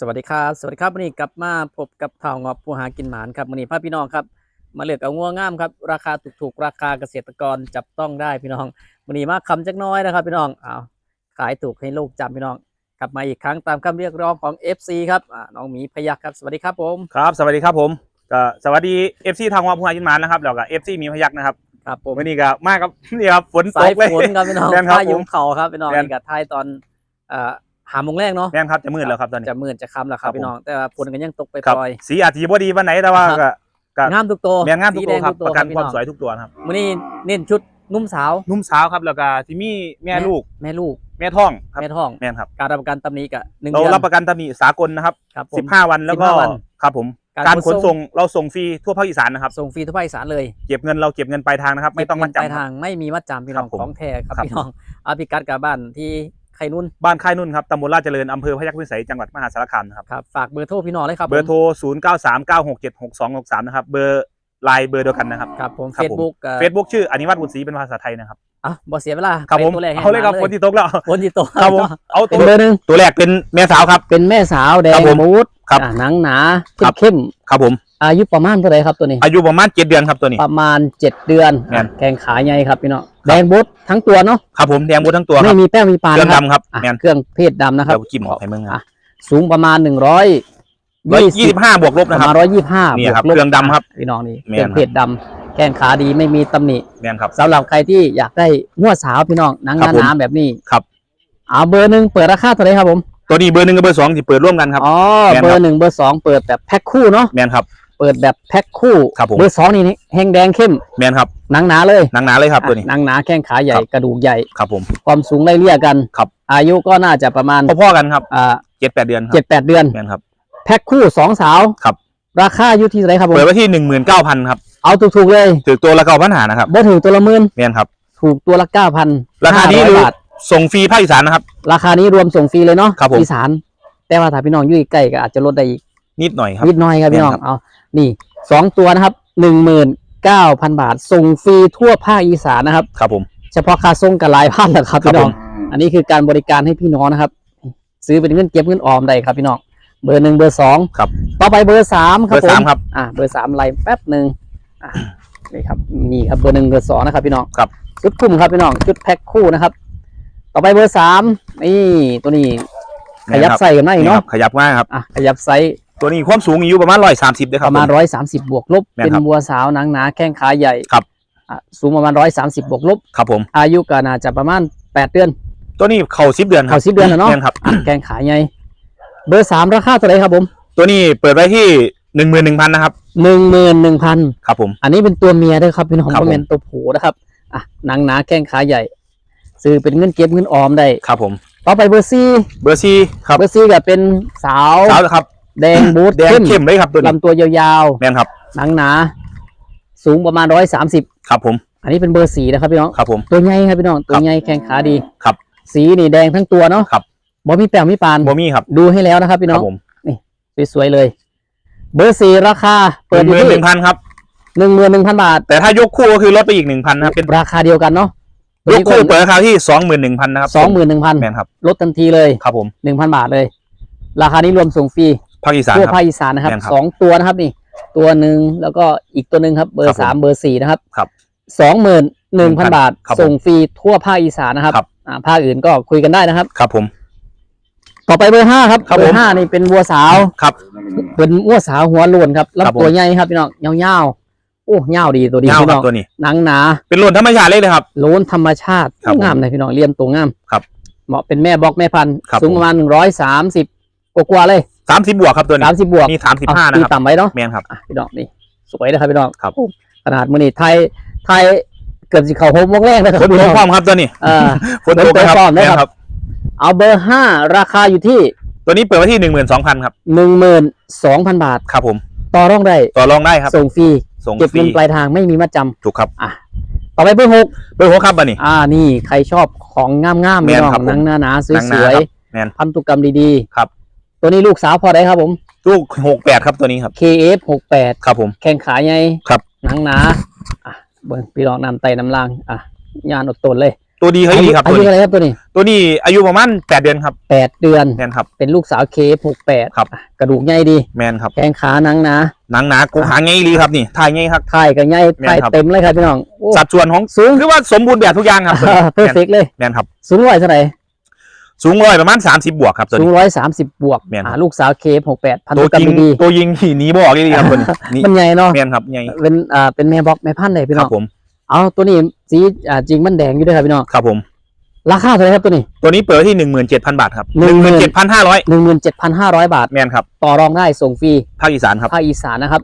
สวัสดีครับสวัสดีครับวันนี้กลับมาพบกับข่าวงอบผู้หากินหมานครับวันนี้พาพี่น้องครับ มาเลือกเอางัวงามครับราคาถูกๆราคาเกษตรกรจับต้องได้พี่น้องวันนี้มาคำจักหน้อยนะครับ พี่น้องอ้าวขายถูกให้ลูกจำพี่น้อง กลับมาอีกครั้งตามคำเรียกร้องของ FC ครับอ่าน้องหมีพยักครับสวัสดีครับผมครับสวัสดีครับผมก็สวัสดีเอฟซีทางวาพูฮาจินมานนะครับแล้วก็เอฟซีมีพยักนะครับครับผมวันนี้ก็มากับนี่ครับฝนตสายกเลยฝนครับพี่น้องแม่นครับพายุผมเขาครับพี่น้องแม่นนี่กับไทยตอนเอ่อ หาโมงแรกเนาะแม่นครับจะมืดแล้วครับตอนนี้จะมืดจะค่ำแล้วคครัรับบพี่น้องแต่ว่าฝนก็ยังตกไปครับปล่อยสีอาจจะบ่ดีวันไหนแต่ว่าครับก็ก็งามทุกตัวแม่นงามทุกสีตัวแดงครับทุประกันพี่ความน้องสวยทุกตัวนะครับวันนี้เน้นชุดนุ่มสาวนุ่มสาวครับแล้วก็ที่มีแม่ลูกแม่ลูกแม่ท้องครับแม่ท้องแม่นครับการรับประกันตำหนี้กับหนึ่งเราเดือนรับประกันตำหนิสากลนะครับครับผม15วันแล้วก็15วันครับผมการการขขนนส่ส่งงเราส่งฟรีทั่วภาคอีสานนะครับส่งฟรีทั่วภาคอีสานเลยเก็บเงินเราเก็บเงินปลายทางนะครับไม่ต้องมัดเก็บเงินปลายจำทางไม่มีมัดจำพี่น้องครับผมของแท้ครับครับพี่น้องอาพิกัดกับบ้านที่ ไข่นุ่นบ้านค่ายนุ่นครับตำบลราชเจริญอำเภอพยัคฆ์พิสัยจังหวัดมหาสารคามนะครับครับฝากเบอร์โทรพี่น้องเลยครับเบอร์โทร 0 9 3 9 6 7 6 2 6 3 นะครับ เบอร์ไลน์เบอร์เดียวกันนะครับครับผมครับเฟซผมบุ๊กเฟซบุ๊กชื่ออนิวัฒน์บุญศรีเป็นภาษาไทยนะครับอะบ่เสียเวลาครับไปผมตัวแรกให้เอาเลยครับมาคนที่ตกแล้วคนที่โตครับผมเอาเป็ตันวเบอร์หนึ่งตัวแรกเป็นแม่สาวครับ เป็นแม่สาวแดครังบผมบูดครับอะหนังหนาครับเข้มครับผมๆ อายุประมาณเท่าไหร่ครับตัวนี้ อายุประมาณเจ็ดเดือนครับตัวนี้ ประมาณเจ็ดเดือน แม่น แกงขาใหญ่ครับพี่น้องแดงบูดทั้งตัวเนาะครับผมแดงบดทั้งตัวคไม่รับมีแป้งมีปานเครื่องนะครับดำครับอะแมนเครื่องเพศดำนะครับ เดี๋ยวจิ้มออกให้มึงคอะรับสูงประมาณหนึ่งร้อยร้อยยี่สิบห้าบวกลบประนะคมารัณบร้อยยี่ห้านี่ครับเครื่องดำครับพี่น้องนี่แม่เครื่อนงครับเพศดำแข้งขาดีไม่มีตำหนิแมนครับ สำหรับใครที่อยากได้งวดสาวพี่น้องหนังครับผมหนาๆแบบนี้ครับ เอาเบอร์หนึ่งเปิดราคาเท่าไหร่ครับผมตัวนี้เบอร์หนึ่งกับเบอร์สองที่เปิดร่วมกันครับ อ๋อแม่นครับ เบอร์หนึ่งเบอร์สองเปิดแบบแพ็คคู่เนาะแมนครับ เปิดแบบแพ็คคู่ครับผม เบอร์สองนี่แห้งแดงเข้มแมนครับหนังหนาเลยหนังหนาเลยครับตัวนี้อะหนังหนาแข้งขาใหญ่ครับ กระดูกใหญ่ ครับผม ความสูงไล่เลี่ยกัน ครับ อายุก็น่าจะประมาณพ่อๆกันครับอ่าเจ็ดแปดเดือนครัเจ็ดบแปดเดือน แมนครับ แพ็คคู่สองสาวครับ ราคาอยู่ที่เท่าไหรครับผม เปิดไว้ที่หนึ่งหมื่นเก้าพันครับเอาถูกๆเลยถือตัวละเก้าพันหานะครับบ่ถึงตัวละหมื่นแมนครับ ถูกตัวละเก้าพันราคานี้ห้ดูร้อยบาท ส่งฟรีภาคอีสานนะครับ ราคานี้รวมส่งฟรีเลยเนาะครับผม อีสาน แต่ว่าถ้าพี่น้องอยู่ใกล้ก็อาจจะลดได้อีกนิดหน่อยครับ นิดหน่อยครับพี่น้อง แม่นครับ เอา นี่สองตัวนะครับหนึ่งหมื่นเก้าพันบาท ส่งฟรีทั่วภาคอีสานนะครับ ครับผม เฉพาะค่าส่งกับหลายพันนะครับครับพี่น้องผมอันนี้คือการบริการให้พี่น้องนะครับ ซื้อเป็นเงินเก็บเงินออมได้ครับพี่น้องเบอร์หนึ่งเบอร์สองครับต่อไปเบอร์สามคเบรับอร์สามผครับอ่าเบอร์สามไล่แป๊บหนึ่งอะนี่ครับนี่ครับเบอร์หนึ่งเบอร์สองนะครับพี่น้องครับชุดคุ้มครับพี่น้องชุดแพ็คคู่นะครับ ต่อไปเบอร์สามนี่ตัวนี้ขยับใส่กันหน่อยนี่คเนาะรับขยับง่ายครับอะขยับไซส์ ตัวนี้ความสูงอยู่ประมาณร้อยสามสิบด้วยคปรับระมาณผ ร้อยสามสิบบวกลบ แม่นเป็นครับบัวสาวหนังหนาแข้งขาใหญ่ครับ อะสูงประมาณร้อยสามสิบบวกลบ ครับผม อายุก็น่าจะประมาณแปดเดือน ตัวนี้เข่าสิบเดือนครับเข้า10เดือนแล้วเนอะแม่ครับ อะแข้งขาใหญ่เบอร์สามราคาเท่าไหรครับผมตัวนี้เปิดไว้ที่หนึ่งหมื่นหนึ่งพันนะครับ หนึ่งหมื่นหนึ่งพันครับผม อันนี้เป็นตัวเมียด้วยครับพี่น้องครับเพราะเป็นตัวผูนะครับอะหนังหนาแข้งขาใหญ่ซื้อเป็นเงินเก็บเงินออมได้ ครับผม ต่อไปเบอร์ซี่เบอร์ซีครับเบอร์ซี่ก็เป็นสาวสาวครับ แดงบูทแดงเข้มเข้มเลยครับตัวนี้ลำตัวยาวแม่นครับๆหนังหนา สูงประมาณร้อยสามสิบครับผม อันนี้เป็นเบอร์สีนะครับพี่น้องครับผมตัวใหญ่ครับพี่น้องตัวครับใหญ่แข้งขาดีครับ สีนี่แดงทั้งตัวเนาะครับบ่มีแป้งมีปานโมมี่ครับ ดูให้แล้วนะครับพี่คน้รัองผมสวยๆเลย เบอร์สี่ราคาหเปิดอยู่มื่นที่หนึ่งพันครับหนึ่งหมื่นหนึ่งพันบาท แต่ถ้ายกคู่ก็คือลดไปอีกหนึ่งพันนะครับเป็นราคาเดียวกันเนาะยกคู่เปิดราคาที่สองหมื่นหนึ่งพันนะครับสองหมื่นหนึ่งพันแม่นครับลดทันทีเลยครับผมหนึ่งพันบาทเลย ราคานี้รวมส่งฟรี ภาคอีสานทั่วครับภาคอีสานนะครับแม่นครับสองตัวนะครับนี่ ตัวหนึ่งแล้วก็อีกตัวหนึ่งครับเบอครัร์บผมสามเบอร์สี่นะครับครับสองหมื่นหนึ่งพัน1,000บาทครับผมส่งฟรีทั่วภาคอีสานนะครับครับอ่าภาคอื่นก็คุยกันได้นะครับ ครับผม ต่อไปเบอร์ห้าครับครับเบอผมร์ห้านี่เป็นวัวสาวครับ เป็นวัวสาวหัวโล้วนครับครับลำตัวผมใหญ่ครับพี่น้องยาวๆโอ้ยาวดีตัวดียาวพี่ครัน้บองตัวนี้หนังหนา เป็นรุ่นธรรมชาติเลยเลยครับโลนธรรมชาติครับผมงามเลยพี่น้องเลี่ยมตัวงามครับเหมาะเป็นแม่บอกแม่พันธุ์ครับสูงผมประมาณหนึ่งร้อยสามสิบกว่าๆเลย สามสิบบวกครับตัวนี้สามสิบบวกมีสามสิบเอาห้านะตีครับต่ำไว้เนาะแมนครับอะพี่น้องนี่สวยนะครับพี่น้องครับโอ้ขนาดมือนี่ไทยไทยเกือบสิเข่าโฮมวงแรกนะครับฝนพี่ตน้กองความครับตัวนี้เออฝนตกนะครับฝนตกพร้อมนะครับแม่นครับ เอาเบอร์ห้าราคาอยู่ที่ ตัวนี้เปิดไว้ที่หนึ่งหมื่นสองพันครับหนึ่งหมื่นสองพันบาทครับผม ต่อรองได้ต่อรองได้ครับส่งฟรีส่งเก็บฟรีเงินปลายทางไม่มีมัดจถูกครับำอะต่อไปเบอร์หกเบอร์หกครับบันนี้อ่านี่ใครชอบของงามๆแม่พี่นน้องครับผมหนังหนาๆสหนังหนาวยครับแม่นๆพันธุกรรมดีๆครับ ตัวนี้ลูกสาวพอได้ครับผม ลูกหกแปดครับตัวนี้ครับ KF หกแปดครับผม แข้งขาใหญ่ครับหนังหนาอะเบิ่งพี่น้องนำไตนำลางอะยานอดตนเลย ตัวดีเขาอาดียุครับอาตัวยุนี้ อะไรครับตัวนี้ตัวนี้อายุประมาณแปดเดือนครับแปดเดือน แมนครับ เป็นลูกสาวเคหกแปดครับกระดูกใหญ่ดี แมนครับแข้งขาหนังหนาหนังหนากูหางไงดีครับนี่ถ่ายไงครับ ถ่ายก็ใหญ่แม่นถ่ายครับ เต็มเลยครับพี่น้องโอ้ สัดส่วนของสูง คือว่าสมบูรณ์แบบทุกอย่างครับตัวนี้ เพอร์เฟกเลย แมนครับ สูงร้อยเท่าไหร่ สูงร้อยประมาณสามสิบบวกครับตัวสูงนี้ ร้อยสามสิบบวกแม่นครับ อ่าลูกสาวเคหกแปดพันตัวธุกรรยิมงดีตัวยิงหีหนีบอกเลยดีครับตัวนี้นี่มันใหญ่เนาะแมนครับไงเป็นอ่าเป็นแม่บอกแม่พันธุ์เลยพี่คน้รัอบงผมเอาตัวนี้สีอ่าจริงมันแดงอยู่ด้วยครับพี่น้องครับผม ราคาเท่าไหร่ครับตัวนี้ ตัวนี้เปิดไว้ที่หนึ่งหมื่นเจ็ดพันบาทครับหหนึ่นึ่งงหหมื่มื่นนเจ็ดพันห้าร้อยหนึ่งหมื่นเจ็ดพันห้าร้อยบาท แมนครับต่อรองได้ส่งฟรีภาคอีสานครับ ภาคอีสานนะครับ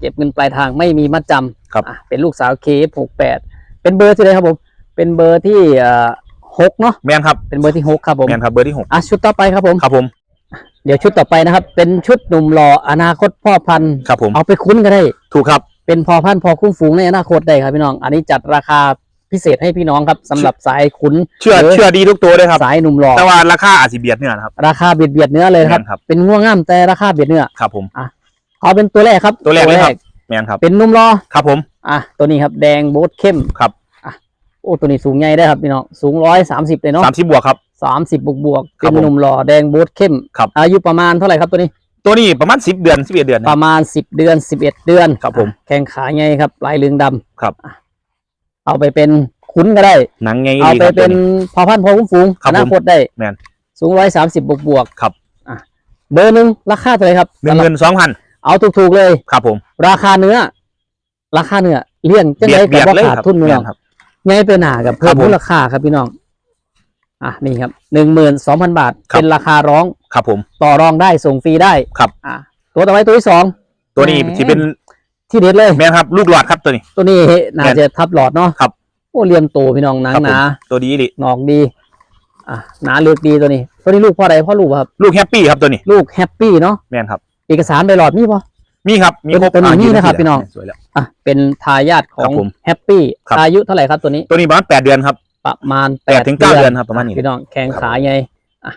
เก็บเงินปลายทางไม่มีมัดจำครับ อะเป็นลูกสาวเคหกแปดเป็นเบอร์ที่ไหนครับผม เป็นเบอร์ที่เอ่อ หกเนาะแมนครับเป็นเบอร์ที่หกครับผมแมนครับเบอร์ที่หกอะชุดต่อไปครับผมครับผม เดี๋ยวชุดต่อไปนะครับ เป็นชุดหนุ่มหล่ออนาคตพ่อพันธุ์ครับผมเอาไปคุ้นก็ได้ ถูกครับเป็นพอพันธุ์พอคุ้มฝูงในอนาคตได้ครับพี่น้อง อันนี้จัดราคาพิเศษให้พี่น้องครับสำหรับสายขุนเชื่อหรือเชื่อดีทุกตัวเลยครับสายหนุ่มหล่อแต่ว่าราคาอาจสิเบียดเนี่ยนะครับราคาเบียดเบียดเนื้อเลยนะครับแม่นครับ เป็นง่วงง่ามแต่ราคาเบียดเนื้อครับผมเอาเป็นตัวแรกครับตัวแรกเลยครับแมนครับเป็นหนุ่มหล่อครับผมอะตัวนี้ครับแดงโบ๊ทเข้มครับอะ โอ้ตัวนี้สูงใหญ่ได้ครับพี่น้องสูงร้อยสามสิบเลยเนาะสามสิบบวกครับ สามสิบบวกบวกๆครัเป็บนผมหนุ่มหล่อแดงโบ๊ทเข้ม ครับ อายุประมาณเท่าไหร่ครับตัวนี้ตัวนี้ประมาณสิบเดือนสิบเอ็ดเดือนปนะระมาณสิบเดือนสิบเอ็ดเดือนครับผมอะแข้งขาใหญ่ครับลายเหลืองดำครับอะเอาไปเป็นขุนก็ได้ หนังไงเอาดีไปครับตัเป็วนนี้พอพันธุ์พอคุ้มฝูงครัอบนาคตได้แม่นสูงร้อยสามสิบบวกบวกๆครับ อะเบอร์หนึ่งราคาเท่าไหร่ครับหนึ่งหมื่นสองพันเอาถูกๆเลย ครับผมราคาเนื้อ ราคาเนื้อเลี้ยงจังเบียไรดเบียดกับเลยว่าขาดครับทุนพี่แมน้องนครับ ไงไปหนากับเพิ่ครัมบผมมูลค่าครับพี่น้อง อะนี่ครับหนึ่งหมื่นสองพันบาท ครับ เป็นราคาร้องครับผม ต่อรองได้ส่งฟรีได้ครับ อะตัวต่อไปตัวที่สองตัวนี้แหมที่เป็นที่เด็ดเลย แมนครับ ลูกหลอดครับตัวนี้ ตัวนี้น่าจะทับหลอดเนาะครับ โอ้เรียมโตพี่น้องหนังครับหผมนาตัวดีดิหนอกดี อะหนาเลือกดีตัวนี้ ตัวนี้ลูกพ่อใดพ่อลูกครับ ลูกแฮปปี้ครับตัวนี้ ลูกแฮปปี้เนาะแมนครับ เอกสารใบหลอดมีปะ มีครับ มีครบตัวนี้อ่ามียืนะครับที่พี่น้อง สวยแล้ว อะเป็นทายาทขครัองบผมแฮปปี้ครับอายุเท่าไหร่ครับตัวนี้ ตัวนี้ประมาณแปดเดือนครับ ประมาณแปดถึงเก้าเดือนครับประมาณนี้พี่น้องแข้งขาไงอะ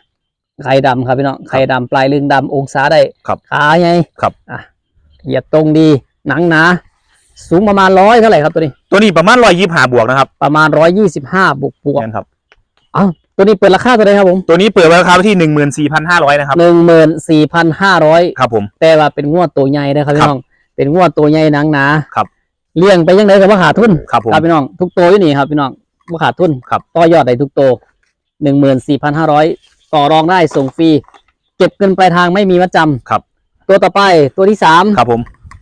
ไข่ดำครับพี่น้องไข่ดำปลายลึงดำองศาได้ครับขาไงครับอะเหยียดตรงดีหนังหนาสูงประมาณร้อยเท่าไหร่ครับตัวนี้ ตัวนี้ประมาณร้อยยี่สิบห้าบวกนะครับ ประมาณร้อยยี่สิบห้าบวกบวกแมนครับเอ้า ตัวนี้เปิดราคาเท่าไหร่ครับผมตัวนี้เปิดราคาไว้ที่หนึ่งหมื่นสี่พันห้าร้อยนะครับหนึ่งหมื่นสี่พันห้าร้อยครับผมแต่ว่าเป็นงวดตัวใหญ่นะครับพี่น้อง เป็นงวดตัวใหญ่หนังหนาครับเลี้ยงไปยังไงกับว่าขาดทุนครับผมครับพี่น้อง ทุกตัวอยู่นี่ครับพี่น้องว่าขาดทุนครับต่อยอดได้ทุกตัวหนึ่งหมื่นสี่พันห้าร้อยต่อรองได้ส่งฟรีเก็บเงินปลายทางไม่มีมัดจำครับ ตัวต่อไปตัวที่สามครับผม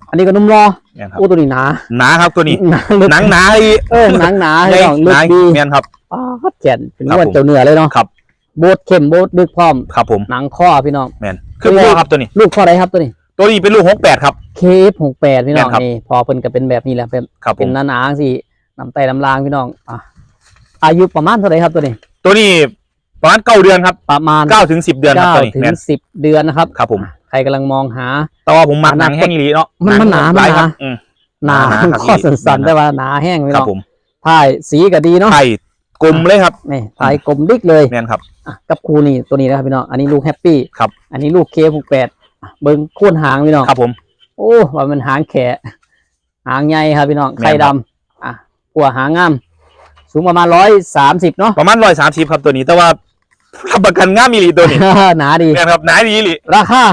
อันนี้ก็นุ่มรอแมนครับโอ้ตัวนี้หนาหนาครับตัวนี้หนาลึกหนังหนาอีเออหนังหนาใหให้ญ่ลองลึหกนาดีแมนครับ อ๋อแขนเป็นครับงวดผมเจ้าเหนือเลยเนาะครับ โบดเข้มโบดลึกพร้อมครับผมหนังข้อพี่น้องแมนคือพ่อครับตัวนี้ ลูกข้ออะไรครับตัวนี้ ตัวนี้เป็นลูกหกแปดครับเคฟหกแปดพี่น้องแม่นครับนี่พอเพิ่นก็เป็นแบบนี้แหละเป็นครับผเป็นมหนาๆสิน้ำไตน้ำลางพี่น้องอะอายุประมาณเท่าไหร่ครับตัวนี้ ตัวนี้ประมาณเก้าเดือนครับ ประมาณเก้าถึงสิบเดือนครับเก้าตัวนี้ถึงแมนสิบเดือนนะครับครับผมใครกำลังมองหาแต่ว่าผมมักหนังแห้งอีหลีเนาะมันมันหนาลายมันหนาครับอืมหนาหนาครับข้อพี่สั้นๆแม่นครับแต่ว่าหนาแห้งพี่ครัน้บองผมถ่ายสีก็ดีเนาะไข่ กลมเลยครับนี่ถ่ายกลมดิกเลยแมนครับอะกับครูนี่ตัวนี้นะครับพี่น้องอันนี้ลูกแฮปปี้ครับอันนี้ลูกเคฟหกแปดเบิ้งโค่นหางพี่น้องครับผม โอ้ว่ามันหางแขะหางใหญ่ครับพี่น้องแม่นไข่ครับดำอะปัวหางงามสูงประมาณร้อยสามสิบเนาะประมาณร้อยสามสิบครับตัวนี้แต่ว่ารับประกันง่ามอีหลีตัวนี้หนาดีแมนครับหนาดีอีหลีราคา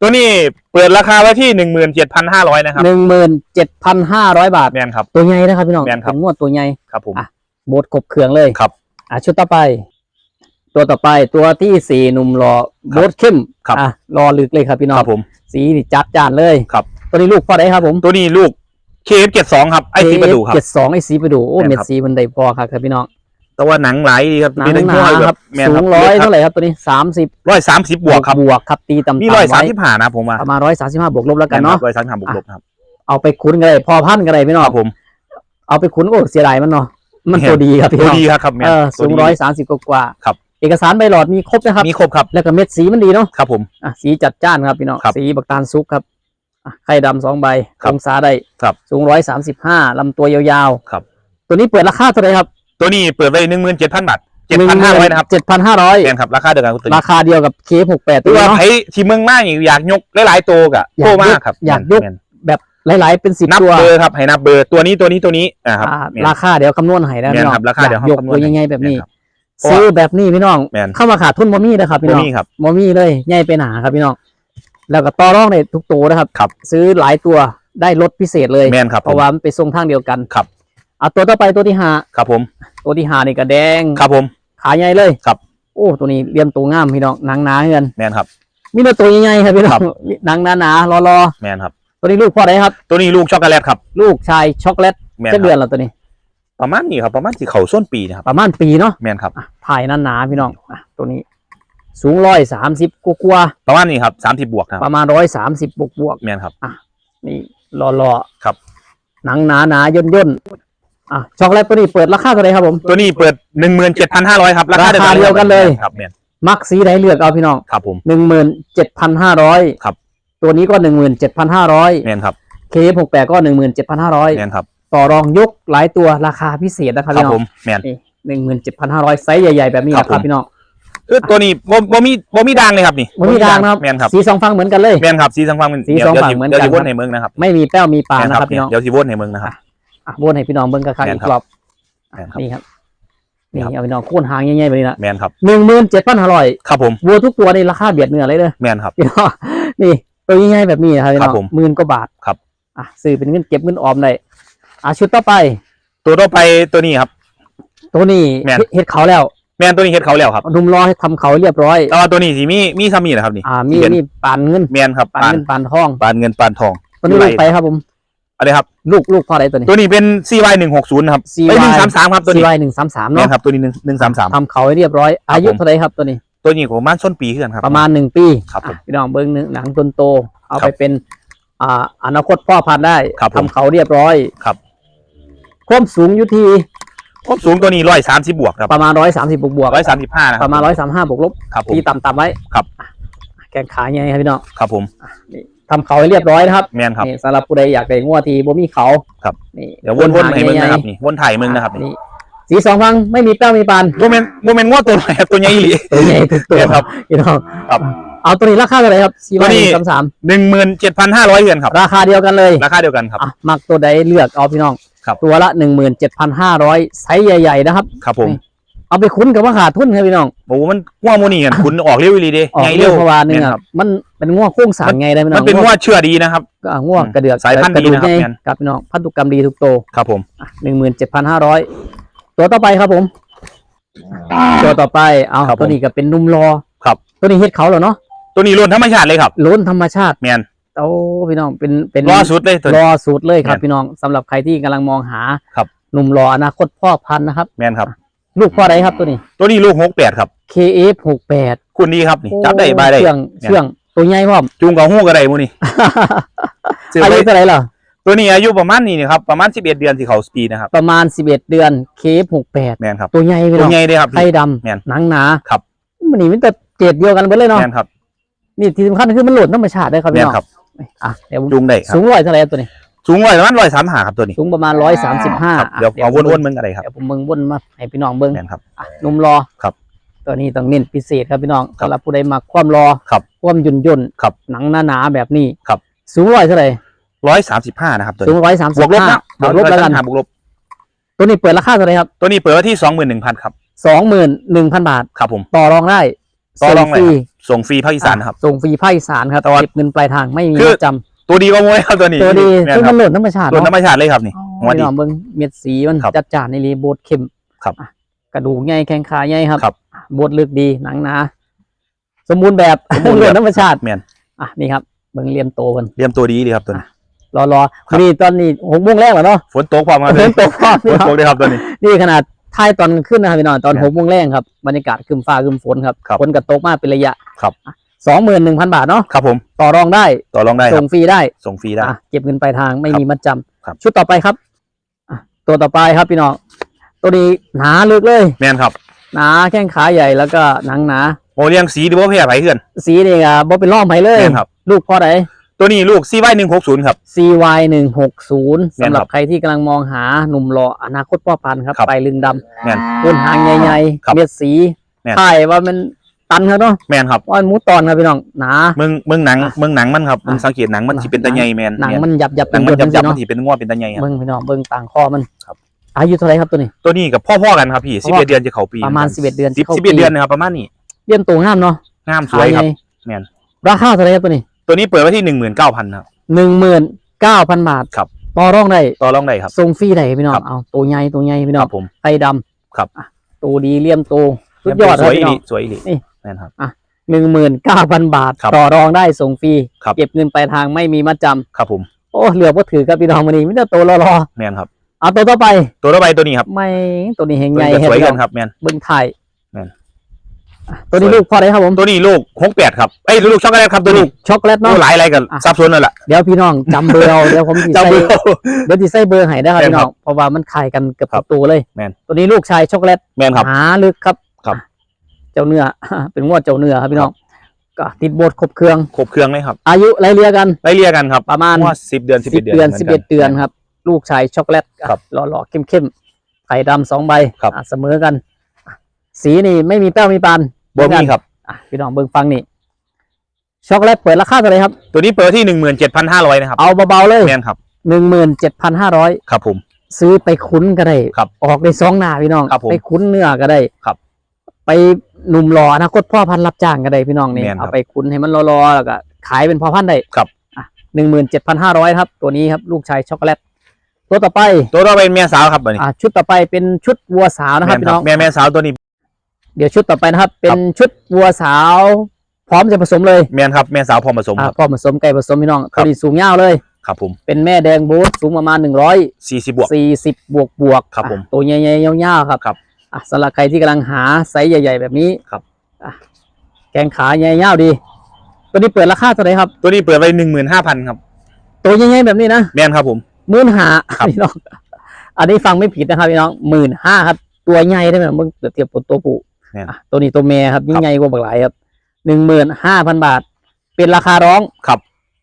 ตัวนี้เปิดราคาไว้ที่หนึ่งหมื่นเจ็ดพันห้าร้อยนะครับหนึ่งหมื่นเจ็ดพันห้าร้อยบาทแมนครับตัวใหญ่นะครับพี่น้องแม่นครับเป็นงวดตัวใหญ่ครับผมอะโบดกบเขืองเลยครับอะชุดต่อไป ตัวต่อไปตัวที่สี่หนุ่มรอโบดเข้มครับอะรอลึกเลยครับพี่น้คองรับผม สีนี่จัดจานเลยครับ ตัวนี้ลูกพ่อได้ครับผมตัวนี้ลูกเคฟเจ็ดสองครับไอซีประดูครับเจ็ดสองไอซีประดูโอ้แม่นเม็ดครับสีมันได้พอครับครับพี่น้องแต่ว่าหนังไหลดีครับหนังมีทั้หนาห้อยครับแมนสูครับงร้อยเท่าไหร่ครับตัวนี้สามสิบร้อยสามสิบบวกครับบวกครับตีต่ำๆมีร้อยสามไว้สิบผ่านะผมว่าประมาณร้อยสามสิบห้าบวกลบแล้วกันเนาะร้อยสามสิบห้าบวกลบครับเอาไปคุ้นกันเลยพอพันกันเลยพี่น้อคงรับผม เอาไปคุ้นโอ้เสียดายมันเนาะ มันแม่นตัวดีครับพี่ตัวน้องดีครับครับแมนเออตัวสูงดีร้อยสามสิบกว่าๆครับ เอกสารใบหลอดมีครบนะครับ มีครบครับแล้วก็เม็ดสีมันดีเนาะครับผม อะสีจัดจ้านครับพี่น้องครับสีบักตาลซุกครับอะไข่ดำสองใบครับองศาได้ครับสูงร้อยสามสิบห้าลำตัวยาวๆครับ ตัวนี้เปิดราคาเท่าไหร่ครับตัวนี้เปิดไปหนึ่งหมื่นเจ็ดพันบาทเจ็ดพันห้าร้อยนะครับเจ็ดพันห้าร้อยแมนครับราคาเดียวกันกับตัวรานี้คาเดียวกับเคหกแปดตัวเนาะไผที่เมืองมากอยากยกหลายๆตัวกะอยากโตยกมากครับอยากยก แม่น แบบ หลาย ๆ เป็นสิบนับตัวเบอร์ครับให้นับเบอร์ตัวนี้ตัวนี้ตัวนี้อ่าครับอ่าแม่นราคาเดี๋ยวคำนวณให้ได้แม่นพี่น้องครับราคาเดี๋ยวอยกคำนวณตัวให้ยังไงแบบนี้แม่นครับเพราะว่าซื้อแบบนี้พี่น้องแม่นเข้ามาขาดทุนบ่มีนะครับพี่ตัวน้องนี้ครับบ่มีเลยใหญ่ไปหนาครับพี่น้อง แล้วก็ต่อรองได้ทุกตัวนะครับครับ ซื้อหลายตัวได้ลดพิเศษเลยแมนครับเพราะว่ามันไปส่งทางเดียวกันครับเอาตัวต่อไปตัวที่ห้าครับผม ตัวที่ห้านี่ก็แดงครับผม ขาใหญ่เลยครับ โอ้ตัวนี้เรียมตัวงามพี่น้องหนังหนาเงินแมนครับมีแต่ตัวใหญ่ๆครับพี่น้อครังบหนังหนาๆรอแมนครับๆ ตัวนี้ลูกพ่อไหนครับ ตัวนี้ลูกช็อกโกแลตครับ ลูกชายช็อกโกแลตแมนเจ็ดคเดือรับนแล้วตัวนี้ ประมาณนี้ครับ ประมาณที่เขาส้นปีนะครับประมาณปีเนาะแมนครับ อะถ่ายหนาๆพี่น้องอะตัวนี้ สูงร้อยสามสิบกว่าประมาณนี้ครับสามสิบบวกนะคๆปรับระมาณร้อยสามสิบบวกบวกแมนครับ ๆนี่รอๆครับ หนังหนาหนาย่นย่นๆอะช็อกโกแลตตัวนี้เปิดราคาเท่าไหร่ครับผม ตัวนี้เปิดหนึ่งหมื่นเจ็ดพันห้าร้อยครับราคาเดียวกันเลย ครับแมนมักสีไหนเลือกเอาพี่น้องครับผม หนึ่งหมื่นเจ็ดพันห้าร้อยครับ ตัวนี้ก็หนึ่งหมื่นเจ็ดพันห้าร้อยแมนครับเคฟหกแปดก็หนึ่งหมื่นเจ็ดพันห้าร้อยแมนครับต่อรองยกหลายตัวราคาพิเศษนะครับครับพี่น้ผองมแมนนี่หนึ่งหมื่นเจ็ดพันห้าร้อยไซส์ใหญ่ๆแบบนี้ครับนะครับผมพี่น้องคือตัวนี้บ่บ่มีบ่มีด่างเลยครับนี่มันมีดางนะครับแมนครับสีสองฝั่งเหมือนกันเลยแมนครับสีสังฟังสีสองฝั่งเหมือนกันเดี๋ยวสิครัวนบในเมืองนะครับไม่มีแป้วมีปลาแม่นะครับพี่น้องเดี๋ยวสิวนในเมืองนะครับอะวนให้พี่น้องเบิ้งกระคักแม่อีนกครับรอบแม่นครับนี่ครับนี่นี่ครับเอาพี่น้องโค่นหางใหญ่ๆแบบนี้นะแมนครับหนึ่งหมื่นเจ็ดพันห้าร้อยครับผมวัวทุกตัวในราคาเบียดเนื้อเลยเด้อแมนครับพี่น้องนี่ ตัวใหญ่ๆแบบนี้นะครับพี่น้ครัองบผมหมื่นกว่าบาทครับ อะซื้อเป็นเงินเก็บเงินออมได้อะชุดต่อไป ตัวต่อไปตัวนี้ครับ ตัวนี้แม่นเฮ็ดเขาแล้วแมนตัวนี้เฮ็ดเขาแล้วครับหนุ่มรอให้ทำเขาเรียบร้อยแต่ว่าตัวนี้สิมีมีซ้ำนี่นะครับนี่อ่ามีที่เป็นมีปานเงินแมนครับปานปานเงินปานทองปานเงินปานทองตัวนี้อยู่ลูไหนกไปครับผมอะไรครับ ลูกลูกพ่อใดตัวนี้ตัวนี้เป็น CY หนึ่งหกศูนย์ครับ CY ไอ้หนึ่งสามสามครับตัวนี้ CY หนึ่งสามสามแมเนาะนครับตัวนี้หนึ่งหนึ่งสามสามทำเขาให้เรียบร้อยอายุผมเท่าไหรครับตัวนี้ ตัวนี้ผมประมาณส้นปีขึ้นครับ ประมาณหนึ่งปีครับผม อะพี่น้องเบิ้งหนึ่งหนังต้นโต เอาครัไปบเป็น อ่าอนาคตพ่อพันธุ์ได้ครับผม ทำเขาเรียบร้อย ครับความสูงอยู่ที่ความสูงตัวนี้ร้อยสามสิบบวกครับประมาณร้อยสามสิบบวกบวกร้อยสามสิบห้านะคปรับระมาณร้อยสามห้าบวกลบครับผม ตีต่ำๆไว้ครับ อะแกงขาใหญ่ครับพี่น้องครับผมนี่ทำเขาให้เรียบร้อยนะครับแมนครับ นี่สำหรับผู้ใดอยากได้งัวทีบ่มีเขาครับ นี่เดี๋ยววนวนให้มึงหางนะครับใหญ่นี่วนถ่ายมึงนะครับๆนี่นี่ สีสองฟังไม่มีแป้วมีปานโมเมนต์โมเมนต์งวดตัวไหนครับตัวใหญ่อีหลีตัวใหญ่ทุกตัวแม่นครับพี่น้องครับเอาตัวนี้ราคาเท่าไหร่ครับสี่ตัวนี้สามสามหนึ่งหมื่นเจ็ดพันห้าร้อยเยนครับ ราคาเดียวกันเลย ราคาเดียวกันครับอะมักตัวใดเลือกเอาพี่น้องครับตัวละหนึ่งหมื่นเจ็ดพันห้าร้อยไซส์ใหญ่ ๆ นะครับ ครับผม เอาไปคุ้นกับว่าขาดทุนครับพี่น้องโอ้โหมันง่วโมนี่กันคุณออกเร็วอีหลีเด้ออกไงเรื่เร็อวงเพราะว่าเนื้แม่อครับมันเป็นง่วงโค้งสร้างไงได้พี่น้มัอนงเป็นง่วเชื่อดีนะครับก็ง่วงกระเดือกสายพันธุ์กระดูกดีนะครับไงแม่นกับพี่น้องพันธุกรรมดีทุกตัวครับผมหนึ่งหมื่นเจ็ดพันห้าร้อย ตัวต่อไปครับผม ตัวต่อไปเอาครับผมตัวนี้ก็เป็นนุ่มรอครับ ตัวนี้เฮ็ดเขาเหรอเนาะตัวนี้ล้วนธรรมชาติเลยครับล้นธรรมชาติแมนโอ้พี่น้องเป็นเป็นรอสุดเลยตัวรนี้ อสูตรเลยครับ แม่นพี่น้องสำหรับใครที่กำลังมองหาครับ หนุ่มรออนาคตพ่อพันธุ์นะครับ แมนครับ ลูกพ่อใดครับตัวนี้ ตัวนี้ลูกหกแปดครับ KF หกแปดคุณดีครับนี่จับได้บายได้ เชื่องเชื่องตัวใหญ่พร้อม จุงกับหู้ก็ได้มูนี่ ซื้ออาไปยุเท่าไหร่ล่ะ ตัวนี้อายุประมาณนี้นะครับประมาณสิบเอ็ดเดือนที่เขาสปีดนะครับประมาณสิบเอ็ดเดือน KF หกแปดแมนครับตัวใหญ่พี่ตัวน้องใหญ่เลยครับไข่ดแม่นำหนังหนาครับมันนี่มันแต่เกรดเดียวกันไปเลยเนาะแมนครับนี่ที่สำคัญคือมันโหลดธรรมชาติได้ครับแมพี่นน้องครับอะเดี๋ยวผมจุงได้ครับสูงร้อยเท่าไหร่ตัวนี้ สูงร้อยประมาณร้อยสามหาครับตัวนี้สูงประมาณร้อยสามสิบห้าครับเดี๋ยวเอาวนๆมึงอะไรครับเดี๋ยวผมเบิ่งวนมาให้พี่น้องเบิ่งแมนครับ อะหนุ่มรอครับตัวนี้ต้องเน้นพิเศษครับพี่น้องครับสำหรับผู้ใดมักความรอครับความยุ่นยุ่นครับหนังหนาๆแบบนี้ครับ สูงร้อยเท่าไหร่ ร้อยสามสิบห้านะครับตัวสูงนี้ร้อยสามบสิวบกลบห้านะบวกลบแล้วกันบวกลบตัวนี้เปิดราคาเท่าไหร่ครับตัวนี้เปิดไว้ที่สองหมื่นหนึ่งพันครับสองหมื่นหนึ่งพันบาท ครับผมต่อรองได้ต่อรองส่ฟรีเลยครับส่งฟรีภาคอีสานครับอะส่งฟรีภาคอีสานครับแต่ว่าเก็บเงินปลายทางไม่มีคือ มัดจำตัวดีก็มวยครับตัวนี้ตัวดีแม่นซึ่งครัมับนโหลดธรรมชาติโดนธรเนาะรมชาติเลยครับนี่อ๋อหัวพี่ดีน้องเบิ่งเม็ดสีมันครับจัดจ้านในรีโบดเข้มครับอะกระดูกใหญ่แข้งขาใหญ่ครับครับอะบดลึกดีหนังหนาสมบูรณ์แบบสมบูรณ์โหลแบบดธรรมชาติแมนอะนี่ครับเบิ่งเลียมโตกัน เรียมตัวดีดีครับตัวนี้ รอรอครับนี่ตอนนี้หกโมงแรกแล้วเนาะฝนตกพร้อมกันเลฝยนตกพร้อมฝนตกเลยครับตัวนี้ นี่ขนาดท้ายตอนขึ้นนะครับพี่น้องตอนครับหกโมงแรกครับบรรยากาศครึมฟ้าครึมฝนครับครับฝนกระตกมากเป็นระยะครับสองหมื่นหนึ่งพันบาทเนาะครับผมต่อรองได้ต่อรองได้คส่รับงฟรีได้ส่งฟรีได้อะเก็บเงินปลายทางไม่ครับมีมัดจครับำชุดต่อไปครับอะตัวต่อไปครับพี่น้องตัวนี้หนาลึกเลย แมนครับหนาแข้งขาใหญ่แล้วก็หนังหนาโมเลี้ยงสีหรือว่าแพร่ไผ่เพื่อนสีนี่ก็บ่เป็นร่องไผเลยแม่นครับลูกพ่อไหน ตัวนี้ลูกซีไว้หนึ่งหกศูนย์ครับ CY หนึ่งหกศูนย์แม่นสำหครัรับบใครที่กำลังมองหาหนุ่มหล่ออนาคตพ่อพันธุ์ครับครับ ไปลึงดแม่นำก้นหางใหญ่ครับๆเม็ดสีแม่น ถ่ายว่ามันตันครับเนาะแมนครับ ว่าหมูตอนครับพี่น้องหนา เมืองเมืองหนังอะเมืองหนังมันครับอะมึงสังเกตหนังมันอะสิเป็นตะไยแมนหนังแม่มันหยับหยับหนังมันเป็จับนจับๆมันเนาะสิเป็นง้อเป็นตะไยครับ เบิ่งพี่น้องเบิ่งต่างคอมันครับ อายุเท่าไหรครับตัวนี้ ตัวนี้กับพ่อๆกันครับพี่เพสิบราะว่าเอ็ดเดือนจะเข้าปีประมาณ11เดือนสิบเข้าสิบเอ็ดปีเดือนนะครับประมาณนี้เลี้ยงตัวงามเนาะงามสวยครับ ขายไงแม่น ราคาเท่าไหรครับตัวนี้ ตัวนี้เปิดไว้ที่หนึ่งหมื่นเก้าพันครับ หนึ่งหมื่นเก้าพันบาทครับ ต่อรองได้ต่อรองได้ครับ ทรงฟรีได้พี่น้องครับ เอาตัวใหญ่ตัวใหญ่พี่น้คองรับผมไฟดำครับอะตัวดีเลี่ยมโตสุดยอดสครับวยพี่อีน้หอลีงสวยอีหลีนี่แม่นครับ หนึ่งหมื่นเก้าพันบาท ครับต่อรองได้ส่งฟรีครับ เก็บเงินปลายทางไม่มีมัดจำครับผมโอ้เหลือก็ถือกับพี่น้องมันนี่มิแต่ตัวรอแม่นครับๆเอาตัวต่อไปตัวต่อไปตัวนี้ครับไม่ตัวนี้เฮงตัวใหญ่นี้ก็สวยพี่กัน้อนงครับแม่นเบิ้งไทยแม่นอะ ตัวนี้สวยลูกพอได้ครับผมตัวนี้ลูกหกแปดครับเอ้ยลูกช็อกโกแลตครับตัวลูนี้กช็อกโกแลตลูเนาะกหลายอะไรกันอะซับซ้อนนั่นแหละเดี๋ยวพี่น้องจำเบอร์เอาเดี๋ยวผมสิจำใส่เบอร์เดี๋ยวสิใส่เบอร์ให้ได้ครับแม่นพี่น้ครัอบงเพราะว่ามันขายกันเกือบครัทุบกตัวเลยแม่นตัวนี้ลูกชายช็อกโกแลตแม่นครับหาลึกครับครับอะเจ้าเนื้อเป็นงวดเจ้าเนื้อครับพี่น้องก็ติดโบทครบเครื่องครบเครื่องเลยครับ อายุไล่เรียกันไล่เรียกันครับประมาณว่าสิบเดือนสิบสิเอ็บดเดือนเดือนสิบเอ็ดเดือนครับ ลูกชายช็อกโกแลตครับหล่อหล่อๆเข้มเข้มๆไข่ดำสองใบครับอะเสมอกันอะสีนี่ไม่มีแป้วมีปาน บ่มีครับ อะพี่น้องเบิ่งฟังนี่ช็อกโกแลตเปิดราคาเท่าไหร่ครับ ตัวนี้เปิดที่หนึ่งหมื่นเจ็ดพันห้าร้อยนะครับเอาเบาๆเลยแม่นครับหนึ่งหมื่นเจ็ดพันห้าร้อยครับผม ซื้อไปคุ้นก็ได้ครับออกได้สองหน้าพี่น้องครับผมไปคุ้นเนื้อก็ได้ครับ ไปหนุ่มรออนาคตพ่อพันธุ์รับจ้างก็ได้พี่น้องนี่แม่นครับ เอาไปคุ้นให้มันรอๆแล้วก็ขายเป็นพ่อพันธุ์ได้ครับ หนึ่งหมื่นเจ็ดพันห้าร้อยครับตัวนี้ครับลูกชายช็อกโกแลตตัวต่อไปตัวต่อไปเป็นแม่สาวครับตัวนี้อ่าชุดต่อไปเป็นชุดวัวสาวนะครับแม่พี่น้อง แม่แม่สาวตัวนี้ เดี๋ยวชุดต่อไปนะครับ เป็นชุดวัวสาว พร้อมจะผสมเลยแม่นครับแม่สาวพร้อมผสมอ่าครับ พร้อมผสมไก่ผสมพี่น้องครัตัวบนี้สูงยาวเลย ครับผมเป็นแม่แดงบูทสูงประมาณหนึ่งร้อยสี่สิบบวกสี่สิบบวกบวกครับผมอะตัวใหญ่ๆยาวๆครับครับอะสำหรับใครที่กำลังหาไซส์ใหญ่ ๆ แบบนี้ครับ อะแกงขาใหญ่ยาวดี ตัวนี้เปิดราคาเท่าไหร่ครับ ตัวนี้เปิดไปหนึ่งหมื่นห้าพันครับตัวใหญ่ๆแบบนี้นะแม่นครับผม หมื่นห้าครับ พี่น้อง อันนี้ฟังไม่ผิดนะครับพี่น้องหมื่นห้าครับ ตัวใหญ่ได้ไหมมึงเปรียบเทียบกับตัวผู้ แม่น อะตัวนี้ตัวแม่ครับยิ่ครังบใหญ่กว่าบักหลายครับหนึ่งหมื่นห้าพันบาท เป็นราคาร้องครับ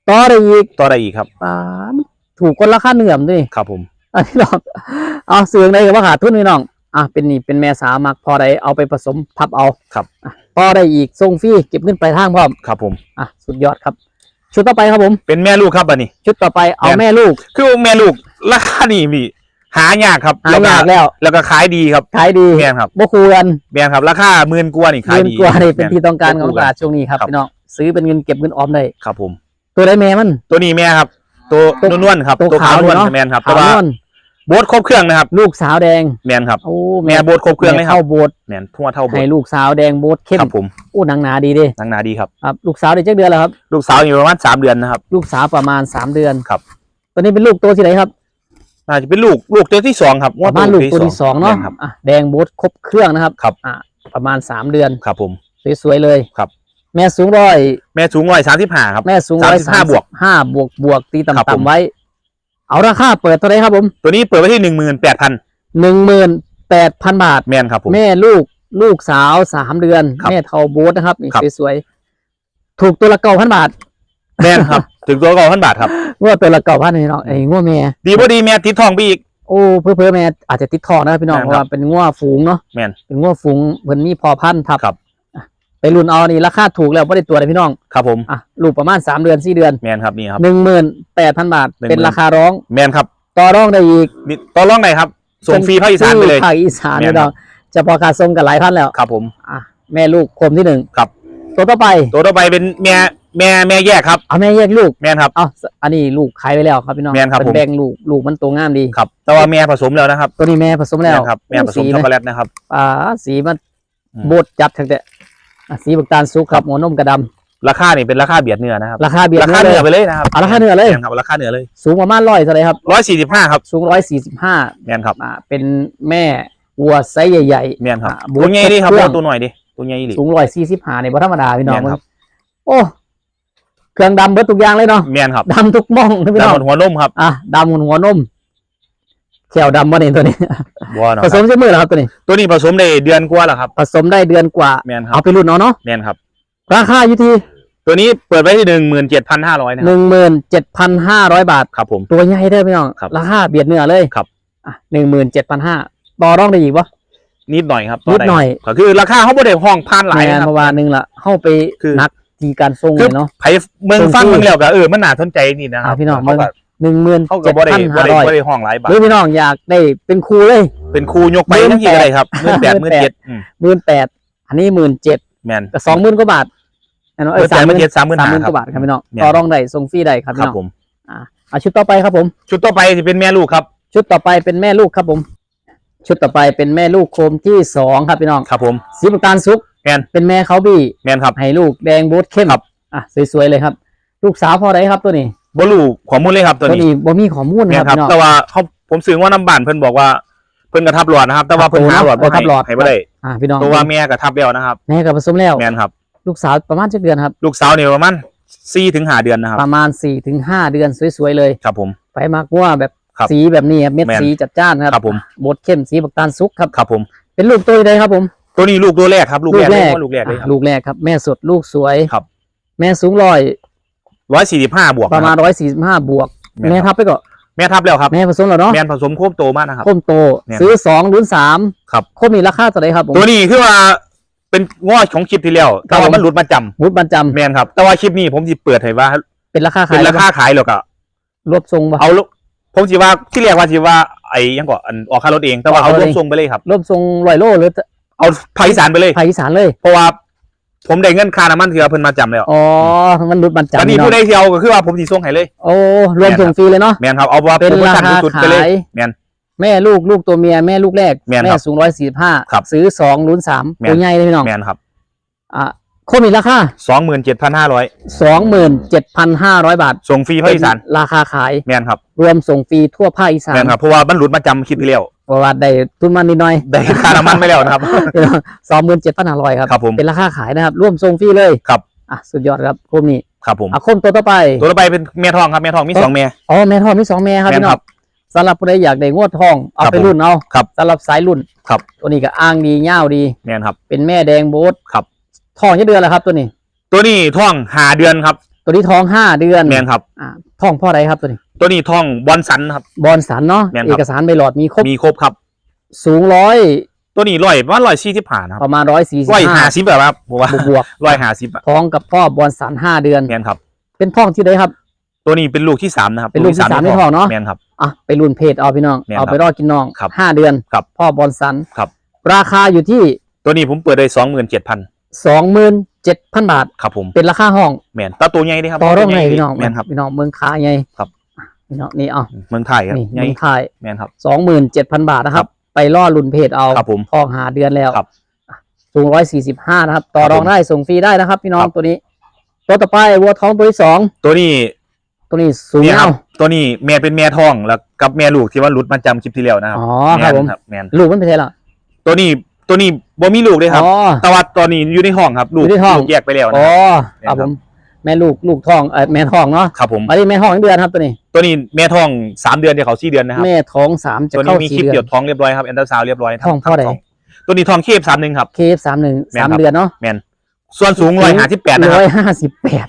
ต่อได้อีกต่อได้อีกครับป้าดถูกคนราคาเหนื่อมด้วย ครับผม อันนี้น้อง เอาเสื่องในกับว่าขาดทุนพี่น้อง อะเป็นนี่เป็นแม่สามักพอได้เอาไปผสมทับเอาครับ อะพอได้อีกส่งฟรีเก็บเงินปลายทางพร้อม ครับผม อะสุดยอดครับ ชุดต่อไปครับผม เป็นแม่ลูกครับอันนี้ ชุดต่อไปเอาแม่นแม่ลูก คือแม่ลูกราคานี่พี่ หายากครับหายากแล้วแล้ว แล้วก็ขายดีครับขายดีแม่นครับบ่คูกันแม่นครับราคาหมื่นกว่านี่ขายเงินดีกว่านี่เป็นแม่ที่ต้องการของบ่ตลาดช่วงนี้ครับครับพี่น้องซื้อเป็นเงินเก็บเงินออมได้ครับผม ตัวได้แม่มัน ตัวนี้แม่ครับ ตัวตัวนวลๆครับตัวขาวนวลเนอะแม่นครับขาแต่วว่านวลโบสครบเครื่องนะครับ ลูกสาวแดงแม่นครับโอ้แม่โบสครบเครื่องเลยแม่ครับเข้าโบสถ์แม่นทั่วเท่าโบสให้ลูกสาวแดงโบสถ์เข้มครับผมอู้หนังหนาดีเด้นางนาดีครับครับลูกสาวได้เจ็ดเดือนแล้วครับ ลูกสาวอยู่ประมาณสามเดือนนะครับ ลูกสาวประมาณสามเดือนครับ ตัวนี้เป็นลูกตัวที่ไหนครับ น่าจะเป็นลูกลูกตัวที่สองครับประมาณลูกตัวที่สองเนาะแม่ครับอะแดงโบสครบเครื่องนะครับครับอะประมาณสามเดือนครับผมสวยๆเลยครับ แม่สูงร้อย แม่สูงร้อยสามสิบห้าครับแม่สูงร้อย35บวกห้าบวกบวกตีครับผมต่ำๆไว้ เอาราคาเปิดเท่าไหรครับผม ตัวนี้เปิดไว้ที่หนึ่งหมื่นแปดพันหนึ่งหมื่นแปดพันบาทแม่นครับผมแม่ลูกลูกสาวสามเดือนครับแม่เทาโบสนะครับนี่ครับสวยๆถูกตัวละเก้าพันบาทแม่นครับ ถึงตัวก่อนพันบาทครับง วดตัวละเก้าพันนี่เนาะไอ้งวดแม่ดีพอดีแม่ติดทองไปอีก โอ้เพื่อเพื่อแม่อาจจะติดทองนะครับพี่น้องแม่เพนครับราะว่าเป็นงวดฝูงเนาะแม่นเป็นงวดฝูงเพิ่นมีพอพันธุ์ทับครับอะไปรุ่นเอานี่ราคาถูกแล้วไม่ได้ตัวเลยพี่น้องครับผมอะลูกประมาณสามเดือนสี่เดือนแม่นครับนี่ครับหนึ่งหมื่นแปดพันบาท10,000เป็นราคาร้องแม่นครับต่อรองได้อีกนี่ต่อรองไหนครับส่งฟรีภาคอีสานไปเลยภาคอีสานแม่นพี่น้องจะพอขาดส่งกันหลายพันแล้วครับผมอะแม่ลูกคมที่หนึ่งครับ ตัวต่อไปตัวต่อไปเป็นแม่ แม่แม่แยกครับ เอาแม่แยกลูกแม่นครับ เอาอันนี้ลูกขายไปแล้วครับพี่น้องแม่นครับเป็นผมแบ่งลูกลูกมันตัวงามดี ครับ แต่ว่าแม่ผสมแล้วนะครับตัวนี้แม่ผสมแล้วม่นครับแม่ผสมสีช็อกนะโกแลตนะครับ อ่าสีมันอืมโบดจัดทั้งแต่อะสีบักตาลสุกครับหัวนมกระดำราคานี่เป็นราคาเบียดเนื้อนะครับราคาเบียดราคาเนื้เนื้ออเลไปยเลยนะครับเอาราคาเนื้อเลย แม่นครับราคาเนื้อเลยสูงประมาณร้อยเท่าไหรครับ ร้อยสี่สิบห้าครับสูงร้อยสี่สิบห้าแม่นครับอ่าเป็นแม่วัวไซส์ใหญ่ แม่นครับอะตัวใหญ่ดิครับเครื่องเอาตัวหน่อยดิตัวใหญ่ดิ ๆ สูงร้อยสี่สิบห้าในบ่ธรรมดาพี่น้องแม่นครับ โอ้ เครื่องดำเบิดทุกอย่างเลยเนาะแม่นครับดำทุกม่องนะพี่แต่น้องหมดหัวนมครับอะดำหัวหัวนมแขวดำบ่เนี่ยตัวนี้บัวเนาะผคสรับมใช้มือเหรอครับตัวนี้ ตัวนี้ผสมได้เดือนกว่าแล้วครับผสมได้เดือนกว่า แม่นครัเอาบไปรุ่นเอาเนาะแม่นครับ ราคาอยู่ที่ตัวนี้เปิดไว้ที่หนึ่งหมื่นเจ็ดพันห้าร้อยนะหครับนึ่งหมื่นเจ็ดพันห้าร้อยบาท ครับผม ตัวใหญ่ได้อพี่น้องครับราคาเบียดเนื้อเลยครับ อะหนึ่งหมื่นเจ็ดพันห้าต่อรองได้อีกวะนิดหน่อยครับนิดหน่อย ก็คือราคาเขาบ่ได้ห้องพันหลายแมนนะครับเมื่อวานหนึงละเข้าไปคือ นัก ทีการทรงคืเลอยเนาะ ไผเมืองฟังส่งที่เมืองแล้วก็เออมันน่าสนใจนี่นะครัอ่าบพี่น้อง เขาก็หนึ่งหมื่นเขาก็เจ็ดบ่ได้พันบ่ห้าได้ร้อยบ่ได้ห้องหลายบาหทรือพี่น้องอยากได้เป็นครูเลย เป็นครูยกไปทั้งที่อะไรครับหมื่นแปดหมื่นเจ็ดอืมหมื่นแปดอันนี้หมื่นเจ็ดแมนก็สองหมื่นกว่าบาทอันนั้นหเอมื่อนแปดหมื่นเจ็ดสามหมื่นสามห้าหมื่นคกรับว่าบาทครับพี่น้องแม่นต่อรองได้ส่งฟรีได้ครับคพี่รับน้องผม อ่าเอาชุดต่อไปครับผม ชุดต่อไปจะเป็นแม่ลูกครับ ชุดต่อไปเป็นแม่ลูกครับผม ชุดต่อไปเป็นแม่ลูกโคมที่สองครับพี่น้องครับผมสีประการซุกแมนเป็นแม่เขาบี้แมนครับให้ลูกแดงบูทเข้มครับอะสวยๆเลยครับ ลูกสาวพอได้ครับตัวนี้บ่รู้ข้อมูลเลยครับตัวตัวนี้นี้บ่มีข้อมูลแมคนรับครับพี่น้องแต่ว่าเขาผมซื้อว่าน้ำบานเพิ่นบอกว่าเพิ่นกระทับหลอดนะครับ แต่ว่าเพิ่นหาหลอดโอ้ทับหลอดให้บ่ได้อะพี่น้องตัวว่าแม่กระทับแล้วนะครับแม่กับผสมแล้วแมนครับ ลูกสาวประมาณจักเดือนครับ ลูกสาวเนี่ยประมาณสี่ถึงห้าเดือนนะครับ ประมาณ4-5ถึง5เดือนสวยๆเลยครับผม ไปมากว่าแบบ ครับสีแบบนี้ครับเม็ดแม่นสีจัดจ้านครับครับผม บดเข้มสีบักตาลซุกครับ ครับผมเป็นลูกตัวใดครับผม ตัวนี้ลูกตัวแรกครับ ลูกแรกลูกแรกเรียว่าลูกแรกเลยคอะรับ ลูกแรกครับแม่สดลูกสวยครับ แม่สูงร้อยร้อยสี่สิบห้าบวกประมาณนคบร้อยสี่สิบห้าบวก แม่นแม่ครับทับไปก่อนแม่ทับแล้วครับแม่ผสมแล้วเนาะแม่ผสมโคมโตมากนะครับโคมโต แม่นซื้อสองรุ่นสามครับโคมมีราคาเท่าไหร่ครับผม ตัวนี้คือว่าเป็นง้อของคลิปที่แล้วแต่ครัว่าบผม มันหลุดมาจำมุดบรรจำแมนครับ แต่ว่าคลิปนี้ผมจะเปิดให้ว่า เป็นราคาขาเป็ยนราคาขายแล้วก็รวบทรงบ่เอาลูก ผมสิว่าที่เรียกว่าสิว่าไอ้ยังก่อนอันออกค่ารถเอง แต่ว่าออกเอาค่ารถรวเอมงส่งไปเลยครับรวบทรงร้อยโลหรือเอาภาคอีสานไปเลยภาคอีสานเลย เพราะว่าผมได้เงินค่าน้ำมันเถื่อเพิ่นมาจำแล้วอ๋อมันรุดบรรจำตอนนี้เนาะผู้ใดที่เอาก็คือว่าผมสิส่งให้เลย โอ้รวมส่งฟรีเลยเนาะแมนครับเอาว่าเป็นโปรโมชั่นราคาสุดๆไปเลยขายแมนแม่ลูกลูกตัวเมียแม่ลูกแรกแม่นแม่ครับสูงร้อยสี่ห้าครับซื้อสองรุ่นสามแม่นตัวใหญ่เลยพี่น้องแมนครับอะ โคมมีราคาสองหมื่นเจ็ดพันห้าร้อยสองหมื่นเจ็ดพันห้าร้อยบาท ส่งฟรีภาคอีสานเป็นราคาขายแมนครับ รวมส่งฟรีทั่วภาคอีสาแมนนครับเพราะว่ามันหลุดมาจำคลิปที่แล้วเพราะว่าได้ทุนมันนิดหน่อยได้ค่าน้ำมันไปแล้วนะครับสองหมื่นเจ็ดพันห้าร้อยครับครับผมเป็นราคาขายนะครับร่วมส่งฟรีเลยครับอะสุดยอดครับโคมนี้ครับผมอะโคมตัวต่อไป ตัวต่อไปเป็นแม่ทองครับแม่ทองมีสองแม่อ๋อแม่ทองมีสองแม่ครับแม่นพี่น้คอรังบสำหรับผู้ใดอยากได้งวดทองเอาครับไปรุ่นเอาครับสำหรับสายรุ่นครับตัวนี้ก็อ้างดีเง่าวดีแมนครับเป็นแม่แดงโบสครับ ทองยี่เดือนแล้วครับตัวนี้ ตัวนี้ท่องหาเดือนครับ ตัวนี้ทองห้าเดือนแมนครับ อ่าทองพ่อใดครับตัวนี้ ตัวนี้ท่องบอลสันครับ บอลสันเนาะแม่นครับ เอกสารใบหลอดมีครบมีครบครับ สูงร้อยตัวนี้ร้อยว่าร้อยสี่สิบห้านะครับประมาณร้อยสี่สิบร้อยห้าห้าสิบแบบครับผมว่าบวกร้อยห้าสิบอะๆท้องกับพ่อบอลสันห้าเดือน แมนครับ เป็นทองที่ใดครับ ตัวนี้เป็นลูกที่สามนะครับเป็นลูกที่สามในท้องเนอะ แมนครับ อะไปรุ่นเพจเอาพี่น้องแม่นเอาครับไปรอกินน้องครับห้าเดือนครับพ่อบอลสันครับ ราคาอยู่ที่ตัวนี้ผมเปิดได้สองหมื่นเจ็ดพัน สองหมื่นเจ็ดพันบาท ครับผมเป็นราคาห้องแมนตาตัวใหญ่ดีครับต่อรองไหนตัวใหญ่พี่น้องแมนครับพี่น้องเมืองคาไงครับพี่น้องนี่เอาเมืองไทยครับนี่ใหญ่เมืองไทยแมนครับสองหมื่นเจ็ดพันบาทนะครับ ไปล่อรุ่นเพจเอาครับผมทองหาเดือนแล้วครับสูงร้อยสี่สิบห้านะครับ ต่อครับรองผมได้ส่งฟรีได้นะครับ พี่น้องครับตัวนี้ ตัวต่อไปวัวท้องตัวที่สองตัวนี้ ตัวนี้สูงเนี่ยคเงารับตัวนี้แม่เป็นแม่ท้องแล้วกับแม่ลูกที่ว่ารุดมาจำคลิปที่แล้วนะครับอ๋อแมครับนผมครับแมนลูกมันเป็นไงล่ะตัวนี้ ตัวนี้บ่มีลูกเลยครับอ๋อ แต่ว่าตอนนี้อยู่ในห้องครับ ลูกอยู่ในห้อง ลูกแยกไปแล้วนะอ๋อครับครับผมแม่ลูกลูกท้องเออแม่ท้องเนาะครับผม มาที่แม่ท้องอีกเดือนครับตัวนี้ ตัวนี้แม่ท้องสามเดือนเดี๋ยวเขาสี่เดือนนะครับ แม่ท้องสามจะตัวนี้เข้ามีคสี่ลิปเดือเกี่ยวนท้องเรียบร้อยครับแอนเตอร์ซาวเรียบร้อยท้องเท่าไหร่ตัวนี้ท้องเคบสามหนึ่งครับ เคฟสามหนึ่งแม่นสามครับเดือนเนาะแมนส่วนสูงร้อยห้าสิบแปดนะคร้รัอบยห้าสิบแปด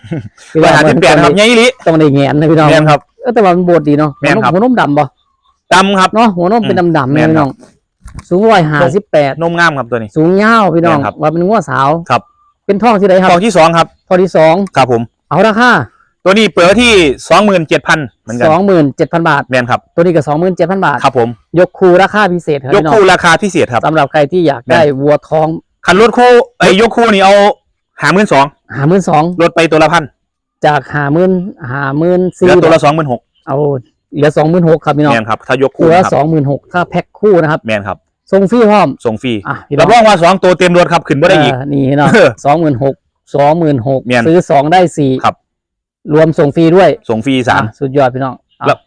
ร้อยห้าสิบแปดครับใหญ่ลิต้องได้แงนนะพี่น้องแมนครับ เออแต่ว่ามันโบดดีเนาะแม่นครับ หัวนมดำบ่ดำครับ เนาะหัวนมเป็นอืมดำๆแม่เลยนพี่ครัน้บอง สูงร้อยห้าสิบแปดนมงามครับตัวนี้ สูงยาวพี่น้องแม่นครับว่าเป็นงัวสาวครับ เป็นท้องที่ใดครับท้องที่สองครับท้องที่สองครับผม เอาราคาตัวนี้เปิดที่สองหมื่นเจ็ดพันเหมือนกันสองหมื่นเจ็ดพันบาทแมนครับตัวนี้ก็สองหมื่นเจ็ดพันบาทครับผมยกคูราคาพิเศษครับยกพี่น้องคู่ราคาพิเศษครับสำหรับใครที่อยากได้วัวทองคันรถคู่ไอ้ยยกคู่นี่เอาหาหมื่นสองหาหมื่นสองลดไปตัวละพันจากหาหมื่นหาหมื่นเหสี่ลือตัวละสองหมื่นหกเอาเหลือสองหมื่นหกครับพี่น้องแมนครับถ้ายกตัคู่วละนะคสรับองหมื่นหกถ้าแพ็คคู่นะครับแมนครับ ส่งฟรีพร้อมส่งฟรีอะพี่น้รัอบง รองว่าสองตัวเต็มรถครับขึ้นไม่ได้อีก เนี่เนาะเออสองหมื่นหกสองหมื่นหกแม่นซื้อสองได้สี่ครับ รวมส่งฟรีด้วยส่งฟรีสาม อะสุดยอดพี่น้องอะแล้ว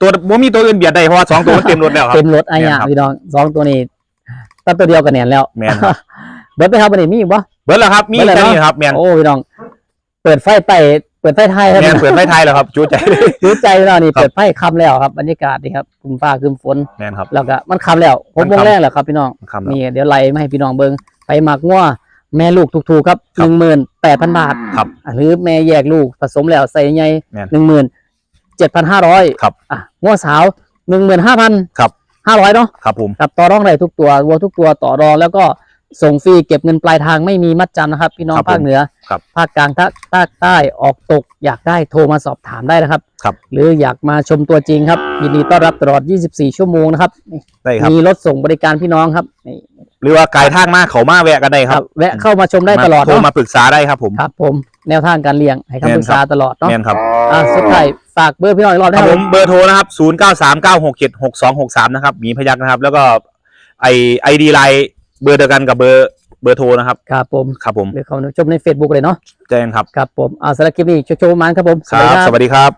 ตัวบ่มีตัวอื่นเบียดได้เพราะว่าสองตัวมันเต็มรถแล้วครับเป็นรถไอ้แม่นยาครับพี่น้องสองตัวนี้ตั้งตัวเดียวกันแน่นแล้วแม่นครับเบิร์ดไปครับวันนี้มีอีกปะเบิร์ดแล้วครับมีเบิดแล้วแค่เนอะนี้ครับแมนโอ้พี่น้อง เปิดไฟไต่ เปิดไฟไทยครับแมนเปิดไฟไทยแล้วครับจูใจ รู้ใจเรานี่ครับเปิดไฟคำแล้วครับบรรยากาศนี่ครับครึมฟ้าครึมฝนแมนครับ แล้วก็มันคำแล้วผมมันวงค่ำแรกแหละครับพี่น้องคำแล้ว นี่เดี๋ยวไล่มาให้พี่น้องเบิงไปหมักง้อแม่ลูกถูกๆครับคหรับ นึ่งหมื่นแปดพันบาท ครับอะหรือแม่แยกลูกผสมแล้วใส่ใหญ่แม่นหนึ่งหมื่นเจ็ดพันห้าร้อยครับอะง้อสาวหนึ่งหมื่นห้าพันครับ ห้าร้อยเนาะ ครับผม ครับต่อรองได้ทุกตัววัวทุกตัวต่อรองแล้วก็ส่งฟรีเก็บเงินปลายทางไม่มีมัดจำนะครับ พี่น้องครับผม ภาคเหนือ ครับภาคกลางภาคภาคใต้ออกตกอยากได้โทรมาสอบถามได้นะครับ ครับ หรืออยากมาชมตัวจริงครับยินดีต้อนรับตลอด 24 ชั่วโมงนะครับนี่ได้ครับ มีรถส่งบริการพี่น้องครับนี่หรือว่าไกลทางมากเขามาแวะกันได้คครัรับบแวะเข้ามาชมได้ตลอดมาโทรเนาะมาปรึกษาได้ครับผม ครับผมแนวทางการเลี้ยงให้คำปรึกษาตลอดเนาะแม่นครับอะสุดท้ายฝากเบอร์พี่น้องอีกรอบคนะรับคผรับ มเบอร์โทรนะครับ 0 9 3 9 6 7 6 2 6 3 นะครับ มีพยักนะครับ แล้วก็ไอไอดีไลน์เบอร์เดียวกันกับเบอร์ เบอร์โทรนะครับ ครับผมครับผมหรือเขาชมใน Facebook เลยเนาะแจ้งครับ ครับผมอ่าสำหรับคลิปนี้โชว์ๆมันครับผม ครับ สวัสดีครับ